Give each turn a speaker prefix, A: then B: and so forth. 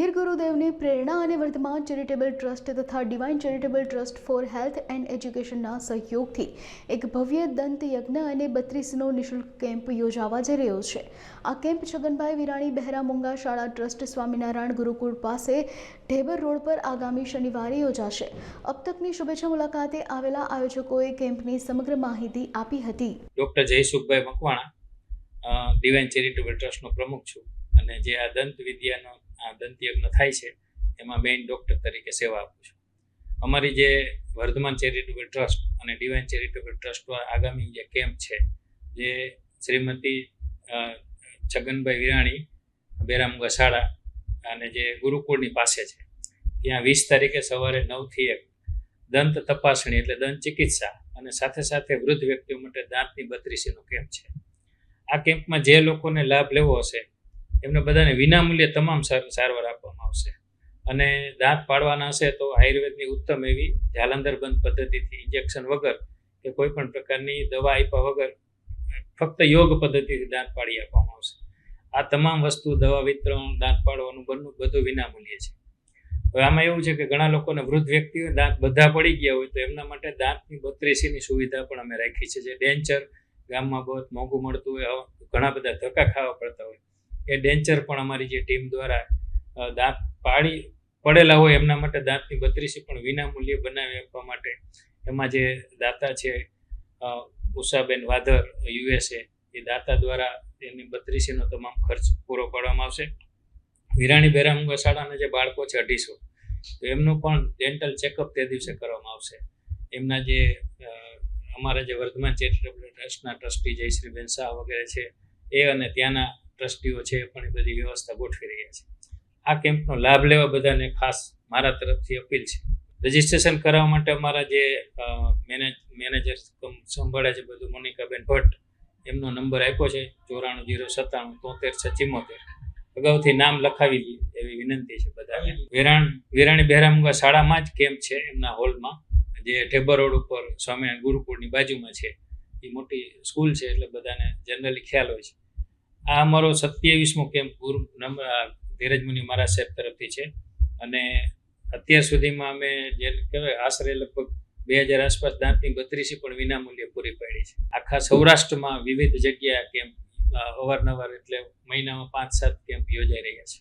A: ધીર ગુરુદેવની પ્રેરણા અને વર્ધમાન ચેરિટેબલ ટ્રસ્ટ તથા divine charitable trust for health and એજ્યુકેશનના સહયોગથી એક ભવ્ય દંત યજ્ઞ અને બત્રીસનો નિઃશુલ્ક કેમ્પ યોજાવા જઈ રહ્યો છે. આ કેમ્પ છગનભાઈ વિરાણી બહેરા મુંગા શાળા ટ્રસ્ટ સ્વામિનારાયણ ગુરુકુળ પાસે ઢેબર રોડ પર આગામી શનિવારે યોજાશે. અબ તકની શુભેચ્છા મુલાકાતે આવેલા આયોજકોએ કેમ્પની સમગ્ર માહિતી આપી હતી.
B: Doctor Jaysukhbhai Makwana divine charitable ટ્રસ્ટનો પ્રમુખ છું અને જે આ દંત વિદ્યાનો દંતયજ્ઞ થાય છે, એમાં મેઇન ડૉક્ટર તરીકે સેવા આપું છું. અમારી જે વર્ધમાન ચેરિટેબલ ટ્રસ્ટ અને ડિવાઇન ચેરિટેબલ ટ્રસ્ટ આગામી જે કેમ્પ છે, જે શ્રીમતી છગનભાઈ વિરાણી બેરામ ગસાડા અને જે ગુરુકુળની પાસે છે, ત્યાં વીસ તારીખે સવારે નવથી એક દંત તપાસણી એટલે દંત ચિકિત્સા અને સાથે સાથે વૃદ્ધ વ્યક્તિઓ માટે દાંતની બત્રીસીનો કેમ્પ છે. આ કેમ્પમાં જે લોકોને લાભ લેવો હશે એમને બધાને વિનામૂલ્યે તમામ સાર- સારવાર આપવામાં આવશે. અને દાંત પાડવાના હશે તો આયુર્વેદની ઉત્તમ એવી જાલંધર બંધ પદ્ધતિથી ઇન્જેક્શન વગર કે કોઈ પણ પ્રકારની દવા આપ્યા વગર ફક્ત યોગ પદ્ધતિથી દાંત પાડી આપવામાં આવશે. આ તમામ વસ્તુ, દવા વિતરણ, દાંત પાડવાનું બનવું બધું વિનામૂલ્ય છે. હવે આમાં એવું છે કે ઘણા લોકોને વૃદ્ધ વ્યક્તિઓ દાંત બધા પડી ગયા હોય તો એમના માટે દાંતની બત્રીસીની સુવિધા પણ અમે રાખી છે. જે ડેન્ચર, ગામમાં બહુ મોંઘું મળતું હોય ઘણા બધા ધક્કા ખાવા પડતા હોય. એ ડેન્ચર પણ અમારી જે ટીમ દ્વારા દાંત પાડી પડેલા હોય એમના માટે દાંતની બત્રીસી પણ વિનામૂલ્યે બનાવી આપવા માટે એમાં જે દાતા છે ઉષાબેન વાધર, યુએસએ, એ દાતા દ્વારા એની બત્રીસીનો તમામ ખર્ચ પૂરો પાડવામાં આવશે. વિરાણી બેરામુંગા શાળાના જે બાળકો છે અઢીસો, તો એમનું પણ ડેન્ટલ ચેકઅપ તે દિવસે કરવામાં આવશે. એમના જે અમારા જે વર્ધમાન ચેરિટેબલ ટ્રસ્ટના ટ્રસ્ટી જયશ્રીબેન શાહ વગેરે છે, એ અને ત્યાંના ટ્રસ્ટીઓ છે પણ એ બધી વ્યવસ્થા ગોઠવી રહ્યા છે. આ કેમ્પનો લાભ લેવા બધાને ખાસ મારા તરફથી અપીલ છે. રજિસ્ટ્રેશન કરાવવા માટે અમારા જે મેનેજ, મેનેજર સંભાળે છે બધું, મોનિકાબેન ભટ્ટ, એમનો નંબર આપ્યો છે ચોરાણું જીરો સત્તાણું તોતેર છ ચિમોતેર. અગાઉથી નામ લખાવી લઈએ એવી વિનંતી છે બધાને. વેરાણ, વેરાણી બહેરામુગા શાળામાં જ કેમ્પ છે એમના હોલમાં. જે ઢેબર રોડ ઉપર સ્વામિનારાયણ ગુરુકુળની બાજુમાં છે. એ મોટી સ્કૂલ છે એટલે બધાને જનરલી ખ્યાલ હોય છે. આ અમારો સત્યાવીસમો કેમ્પ ગુરુ ધીરજ મુનિ મહારાજ સાહેબ તરફથી છે. અને અત્યાર સુધીમાં અમે જે કહેવાય આશરે લગભગ બે હજાર આસપાસ દાંતની બત્રીસી પણ વિનામૂલ્યે પૂરી પાડી છે. આખા સૌરાષ્ટ્રમાં વિવિધ જગ્યાએ કેમ્પ અવારનવાર એટલે મહિનામાં પાંચ સાત કેમ્પ યોજાઈ રહ્યા છે.